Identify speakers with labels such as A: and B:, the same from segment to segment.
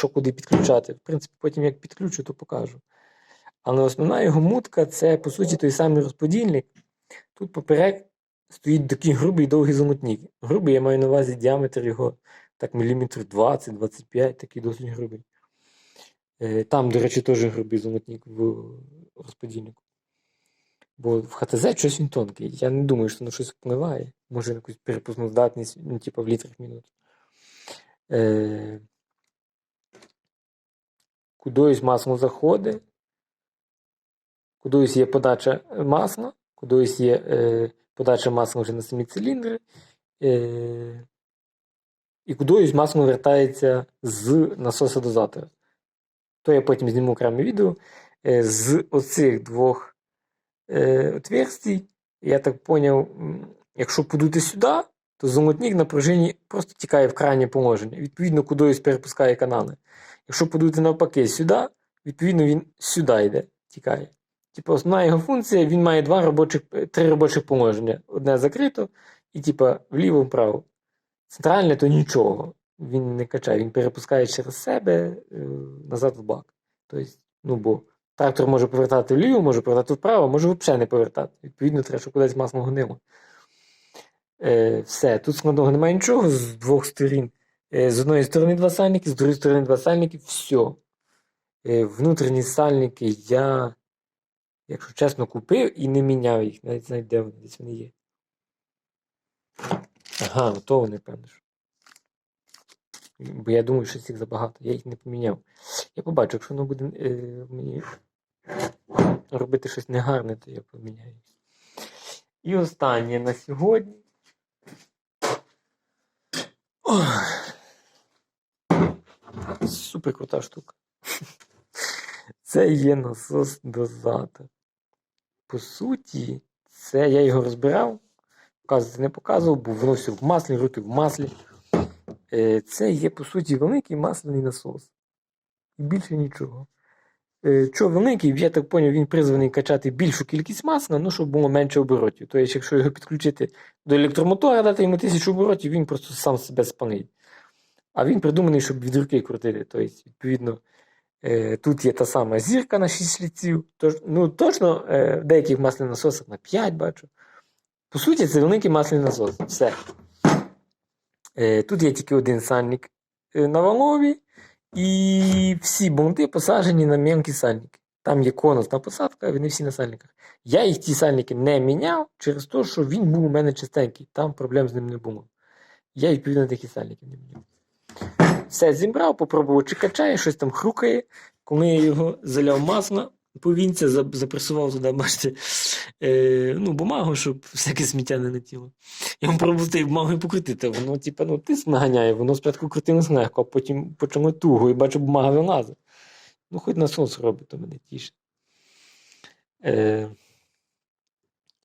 A: що куди підключати. В принципі, потім як підключу, то покажу. Але основна його мутка це, по суті, той самий розподільник. Тут поперек стоїть такий грубий довгий золотник. Грубий, я маю на увазі діаметр його так міліметрів 20-25, такий досить грубий. Е, Там, до речі, теж грубий золотник в розподільнику. Бо в ХТЗ щось він тонкий. Я не думаю, що на щось впливає. Може, якусь перепускну здатність, ну, типу в літрах мінут. Е, кудись масло заходить, кудись є подача масла, кудись є е, подача масла вже на самі циліндри, е, і кудись масло вертається з насоса дозатора. То я потім зніму окреме відео. Е, з оцих двох е, отверстій, я так поняв, якщо подути сюди, то золотник на пружині просто тікає в крайнє положення. Відповідно, кудись перепускає канали. Якщо подути навпаки сюди, відповідно він сюди йде, тікає. Типу, основна його функція, він має два робочих, е, три робочих положення. Одне закрито, і типу, вліво, вправо. Центральне то нічого. Він не качає, він перепускає через себе е, назад в бак. Тобто, ну бо трактор може повертати вліво, може повертати вправо, може взагалі не повертати. Відповідно, треба, щоб кудись масло гнило. Е, все, тут складного немає нічого з двох сторін. Е, з одної сторони два сальники, з другої сторони два сальники, все. Е, внутрішні сальники я, якщо чесно, купив і не міняв їх. Навіть знаю, де вони, десь вони є. Ага, то вони, певно. що. Бо я думаю, що їх забагато. Я їх не поміняв. Я побачу, якщо воно буде е, мені робити щось негарне, то я поміняю. І останнє на сьогодні. Супер крута штука. Це є насос дозатор. По суті, це я його розбирав, показувати не показував, бо воно все в маслі, руки в маслі. Е, Це є, по суті, великий масляний насос. І більше нічого. Е, Чого великий, я так поняв, він призваний качати більшу кількість масла, ну, щоб було менше оборотів. Тобто, якщо його підключити до електромотора, дати йому тисячу оборотів, він просто сам себе спанить. А він придуманий, щоб від руки крутити. Тобто, відповідно, е, тут є та сама зірка на 6 шліців. Тож, ну, точно, е, в деяких масляних насосах на 5 бачу. По суті, це великий масляний насос. Все. Е, Тут є тільки один сальник е, на валові, і всі бунти посаджені на м'янкі сальники. Там є конусна посадка, вони всі на сальниках. Я їх ті сальники не міняв через те, що він був у мене чистенький, там проблем з ним не було. Я відповідно такі сальники не міняв. Все зібрав, попробував, чи качає, щось там хрукає. Коли я його заляв масло, повінця за- запресував туди, бачите, е, ну, бумагу, щоб всяке сміття не летіло. Я вам пробував тією бумагою покрутити, воно, типа, ну, тиск наганяє, воно спочатку крутилось легко, а потім почало туго, і бачу, бумага вилазить. Ну, хоч насос робить, то мене тіше. Е,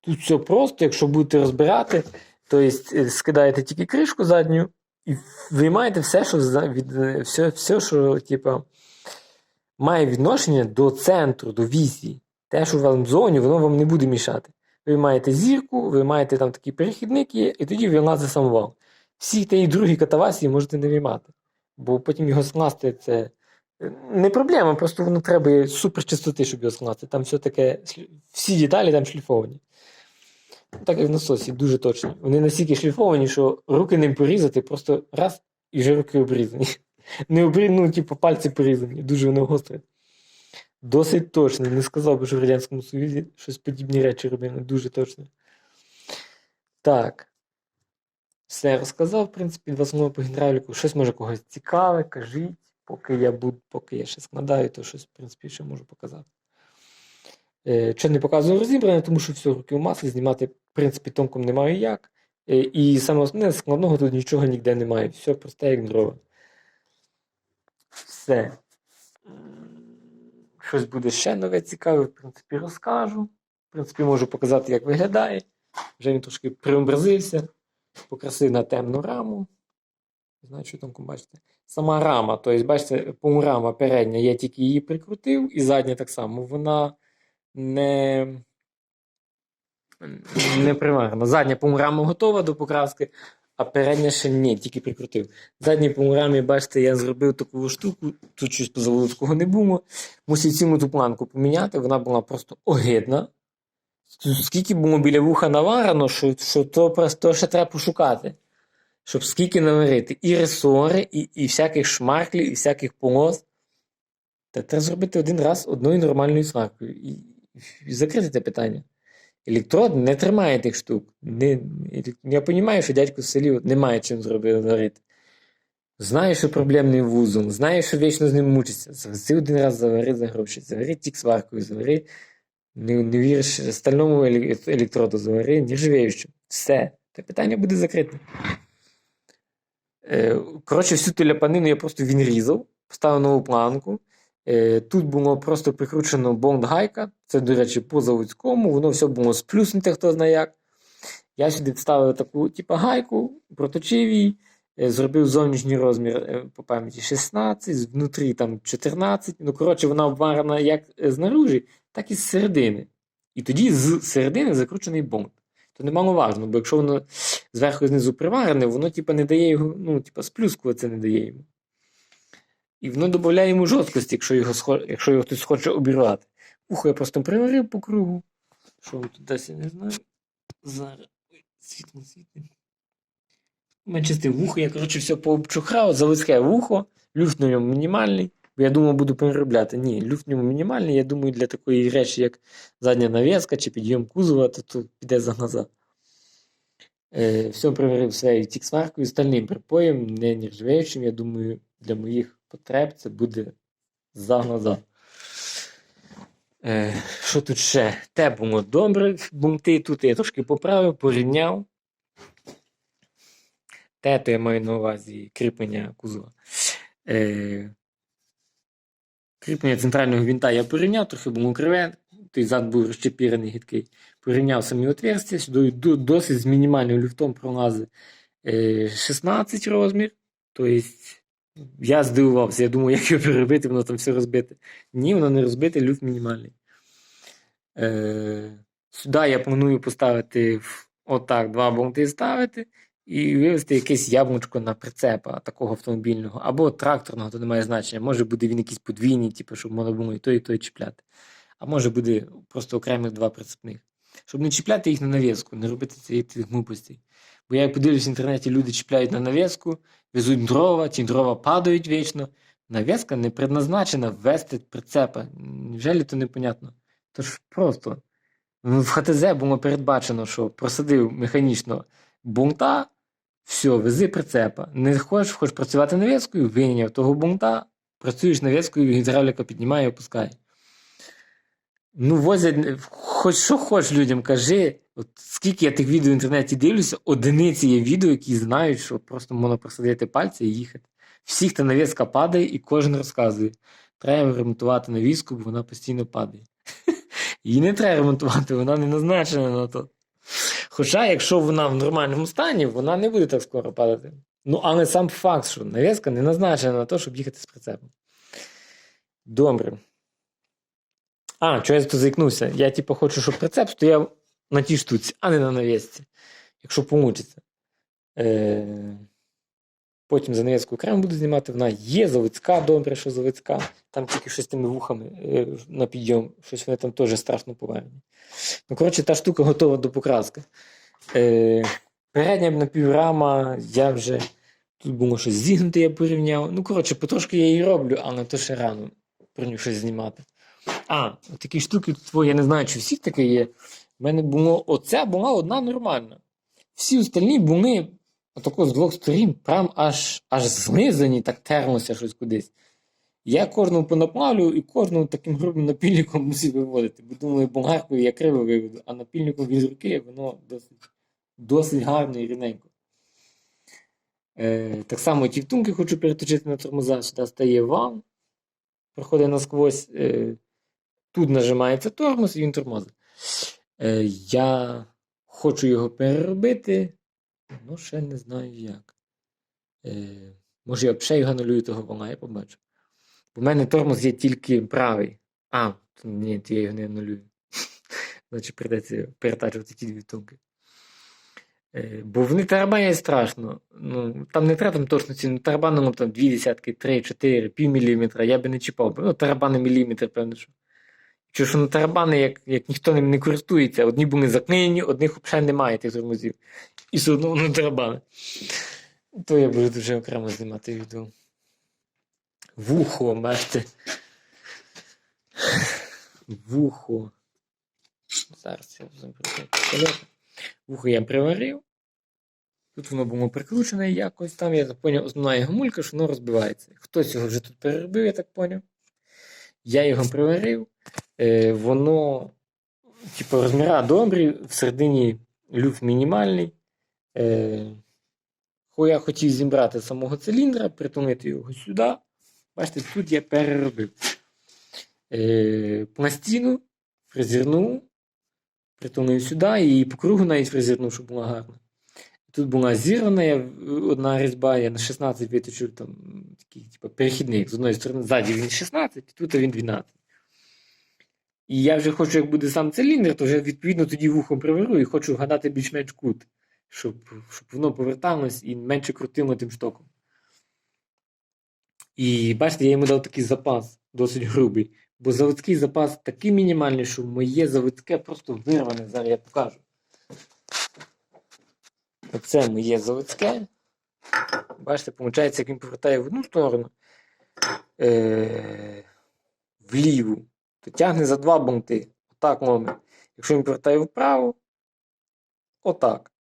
A: тут все просто, якщо будете розбирати, то е, скидаєте тільки кришку задню і виймаєте все, що, е, все, все, що типа, має відношення до центру, до вісі. Те, що в вам в зоні, воно вам не буде мішати. Ви маєте зірку, ви маєте там такий перехідник є, і тоді вилазить сам вал. Всі ті і другі катавасії можете не виймати. Бо потім його скласти це е, не проблема, просто воно треба супер чистоти, щоб його скласти. Там все таке, всі деталі там шліфовані. Так як в насосі, дуже точні. Вони настільки шліфовані, що руки не порізати, просто раз і вже руки обрізані. Не обрі... ну, типу, пальці порізані, дуже воно гостре. Досить точно. Не сказав би, що в Радянському Союзі щось подібні речі робили. Дуже точно. Так. Все розказав, в принципі, два слова по гідравліку. Щось може когось цікаве, кажіть. Поки я буду, поки я ще складаю, то щось, в принципі, ще можу показати. Е, Чи не показую розібране, тому що все руки в маслі знімати, в принципі, томком немає як. Е, І саме основне, складного тут нічого ніде немає. Все просте, як дрова. Все. Щось буде ще нове цікаве, в принципі, розкажу. В принципі, можу показати, як виглядає. Вже він трошки преобразився, покрасив на темну раму. Знаю, що там бачите. Сама рама, тобто, бачите, помрама передня, я тільки її прикрутив, і задня так само. Вона не, не примарна. Задня помрама готова до покраски, а передня ще ні, тільки прикрутив. Задній по рамі, бачите, я зробив таку штуку, тут щось позаводського не було. Мусив цілу ту планку поміняти, вона була просто огидна. Скільки було біля вуха наварено, що, що то просто ще треба пошукати. Щоб скільки наварити. І ресори, і, і всяких шмарклів, і всяких полос. Та треба зробити один раз одною нормальною сваркою. І, і закрити те питання. Електрод не тримає тих штук. Не, я розумію, що дядько в селі немає чим зробити говорити. Знає, що проблемний вузол, знає, що вічно з ним мучиться. Завези один раз завари за гроші, завари тік сваркою, завари. Не, не віриш стальному електроду, завари нержавіючому. Все. Те питання буде закрите. Е, коротше, всю ту ляпанину я просто він різав, поставив нову планку. Е, Тут було просто прикручено бонд-гайка. Це, до речі, по заводському, воно все було сплюснуте, хто знає як. Я сюди вставив таку, типу, гайку, проточив її, е, зробив зовнішній розмір е, по пам'яті 16, внутрі там 14. Ну, коротше, вона обварена як знаружі, так і з середини. І тоді з середини закручений бонд. То немаловажно, бо якщо воно зверху і знизу приварене, воно типу, не дає його, ну, типу, сплюскувати не дає йому. І воно додає йому жорсткості, якщо його, якщо його хтось хоче обірвати. Вухо я просто приварив по кругу. Що вам тут десь, я не знаю. Зараз. Ой, світло, світло. Менчисте вухо, я, коротше, все пообчухрав, заводське вухо, люфт на ньому мінімальний. Бо я думав, буду переробляти. Ні, люфт в ньому мінімальний. Я думаю, для такої речі, як задня нав'язка чи підйом кузова, то тут піде за назад. Е, все приварив своєю тік-сваркою, стальним припоєм, не нержавіючим. Я думаю, для моїх потреб це буде за назад. Е, що тут ще? Те було добре, бунти тут я трошки поправив, порівняв. Те, то я маю на увазі кріплення кузова. Е, кріплення центрального гвинта я порівняв, трохи було криве, той зад був розчепірений гидкий. Порівняв самі отверстя, сюди досить з мінімальним люфтом пролазить е, 16 розмір. Тобто я здивувався, я думав, як його переробити, воно там все розбите. Ні, воно не розбите, люфт мінімальний. Е, сюди я планую поставити отак два болти ставити і вивести якесь яблучко на прицепа такого автомобільного або тракторного, то не має значення. Може буде він якийсь подвійний, типу, щоб можна було і той, і той чіпляти. А може буде просто окремих два прицепних. Щоб не чіпляти їх на нав'язку, не робити цієї глупостей. Бо я як подивлюсь в інтернеті, люди чіпляють на нав'язку, везуть дрова, ті дрова падають вічно. Нав'язка не предназначена ввести прицепа. Невже то непонятно? Тож просто ну, в ХТЗ було передбачено, що просадив механічно бунта, все, вези прицепа. Не хочеш, хочеш працювати нав'язкою, вийняв того бунта, працюєш нав'язкою, гідравліка піднімає і опускає. Ну, возять, хоч що хочеш людям, кажи. От скільки я тих відео в інтернеті дивлюся, одиниці є відео, які знають, що просто можна просадити пальці і їхати. Всіх та навіска падає, і кожен розказує. Треба ремонтувати навіску, бо вона постійно падає. Її не треба ремонтувати, вона не назначена на то. Хоча, якщо вона в нормальному стані, вона не буде так скоро падати. Ну, але сам факт, що навіска не назначена на те, щоб їхати з прицепом. Добре. А, чого я тут заікнувся? Я, типу, хочу, щоб прицеп стояв на тій штуці, а не на навісці. Якщо получиться. Е... Потім за навіску окремо буду знімати. Вона є заводська, добре, що заводська. Там тільки щось тими вухами е, на підйом, щось вони там теж страшно поварені. Ну, коротше, та штука готова до покраски. Е... Передня напіврама, я вже тут було щось зігнути, я порівняв. Ну, коротше, потрошки я її роблю, але то ще рано про нього щось знімати. А, такі штуки тут, я не знаю, чи всіх таке є. У мене було оця була одна нормальна. Всі остальні були отако з двох сторін, прям аж аж злизані, так терлося щось кудись. Я кожного понаплавлю і кожного таким грубим напільником мусив виводити. Бо думаю, болгаркою я криво виведу, а напільником від руки воно досить, досить гарно і рівненько. Е, так само ті хочу переточити на тормоза, сюди стає вал, проходить насквозь. Е, тут нажимається тормоз і він тормозить. Е, я хочу його переробити, ну ще не знаю як. Е, може я ще його анулюю того вала, я побачу. У мене тормоз є тільки правий. А, ні, я його не анулюю. Значить, прийдеться перетачувати ті дві втулки. Е, Бо вони тарабанять страшно. Ну, там не треба там точності, ну тарабаном там дві десятки, три, чотири, пів я би не чіпав. Ну, тарабани міліметр, певно, що. Якщо що на тарабани, як, як ніхто ним не користується, одні були заклинені, одних взагалі немає тих тормозів. І все одно воно тарабани. То я буду дуже окремо знімати відео. Вухо, бачите. Вухо. Зараз я заберу. Вухо я приварив. Тут воно було прикручене якось там. Я так поняв, основна його мулька, що воно розбивається. Хтось його вже тут переробив, я так поняв. Я його приварив. Е, воно, типу, розміра добрі, всередині люфт мінімальний. Е, я хотів зібрати самого циліндра, притулити його сюди. Бачите, тут я переробив. Е, пластину фрезернув, притулив сюди і по кругу навіть фрезернув, щоб була гарна. Тут була зірвана одна різьба, я на 16 виточив там такий, типу, перехідник. З одної сторони, ззаді він 16, тут він 12. І я вже хочу, як буде сам циліндр, то вже відповідно тоді вухом приверну і хочу гадати більш-менш кут, щоб, щоб воно поверталось і менше крутило тим штоком. І бачите, я йому дав такий запас, досить грубий. Бо заводський запас такий мінімальний, що моє заводське просто вирване. Зараз я покажу. Оце моє заводське. Бачите, виходить, як він повертає в одну сторону, е- вліву, то тягне за два бунти. Отак ломить. Якщо він повертає вправо, отак.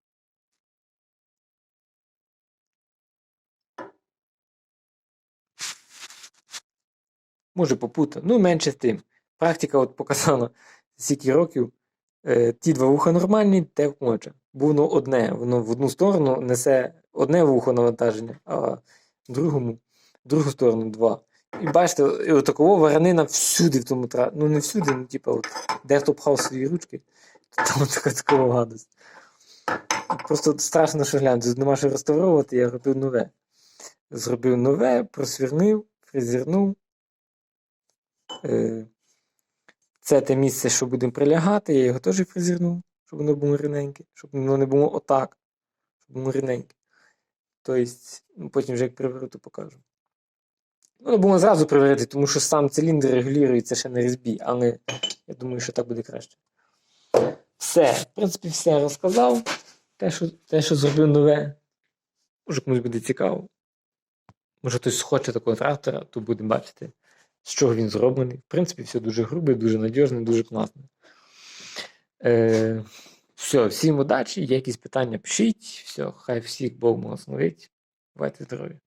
A: Може попутав. Ну, менше з тим. Практика от показала скільки років. Е, ті два вуха нормальні, те вмоче. Бо воно одне, воно в одну сторону несе одне вухо навантаження, а в другому, в другу сторону два. І бачите, і отакого варанина всюди в тому тра. Ну не всюди, ну типа, от, дехто пхав свої ручки, там така такова гадость. Просто страшно, що глянути, нема що реставровувати, я робив нове. Зробив нове, просвірнив, фрезернув. Е, це те місце, що будемо прилягати, я його теж фрезернув, щоб воно було рівненьке, щоб воно не було отак, щоб було рівненьке. Тобто, потім вже як приварю, то покажу. Ну, було зразу приварити, тому що сам циліндр регулюється ще на різьбі, але я думаю, що так буде краще. Все, в принципі, все розказав. Те, що, те, що зробив нове. Може комусь буде цікаво. Може хтось схоче такого трактора, то буде бачити, з чого він зроблений. В принципі, все дуже грубе, дуже надіжне, дуже класне. Е, все, всім удачі, є якісь питання, пишіть. Все, хай всіх Бог благословить. Бувайте здорові.